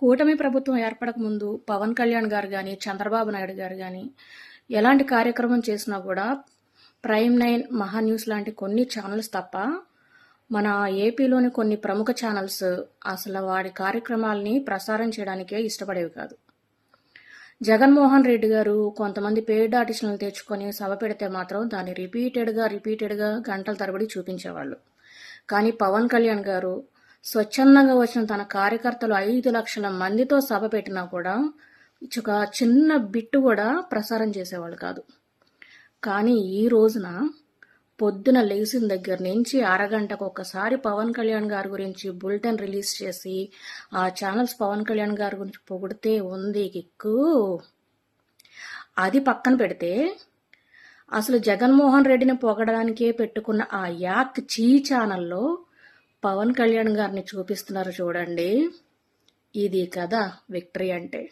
కూటమి ప్రభుత్వం ఏర్పడక ముందు పవన్ కళ్యాణ్ గారు కానీ చంద్రబాబు నాయుడు గారు కానీ ఎలాంటి కార్యక్రమం చేసినా కూడా ప్రైమ్ నైన్ మహా న్యూస్ లాంటి కొన్ని ఛానల్స్ తప్ప మన ఏపీలోని కొన్ని ప్రముఖ ఛానల్స్ అసలు వాడి కార్యక్రమాలని ప్రసారం చేయడానికే ఇష్టపడేవి కాదు. జగన్మోహన్ రెడ్డి గారు కొంతమంది పెయిడ్ ఆర్టిస్టులను తెచ్చుకొని సభ పెడితే మాత్రం దాన్ని రిపీటెడ్గా రిపీటెడ్గా గంటల తరబడి చూపించేవాళ్ళు. కానీ పవన్ కళ్యాణ్ గారు స్వచ్ఛందంగా వచ్చిన తన కార్యకర్తలు ఐదు లక్షల మందితో సభ పెట్టినా కూడా ఒక చిన్న బిట్టు కూడా ప్రసారం చేసేవాళ్ళు కాదు. కానీ ఈ రోజున పొద్దున లేచిన దగ్గర నుంచి అరగంటకు ఒకసారి పవన్ కళ్యాణ్ గారి గురించి బులెటిన్ రిలీజ్ చేసి ఆ ఛానల్స్ పవన్ కళ్యాణ్ గారి గురించి పొగిడితే ఉంది కిక్కు. అది పక్కన పెడితే అసలు జగన్మోహన్ రెడ్డిని పొగడడానికే పెట్టుకున్న ఆ యాక్ చీ ఛానల్లో పవన్ కళ్యాణ్ గారిని చూపిస్తున్నారు చూడండి. ఇది కదా విక్టరీ అంటే.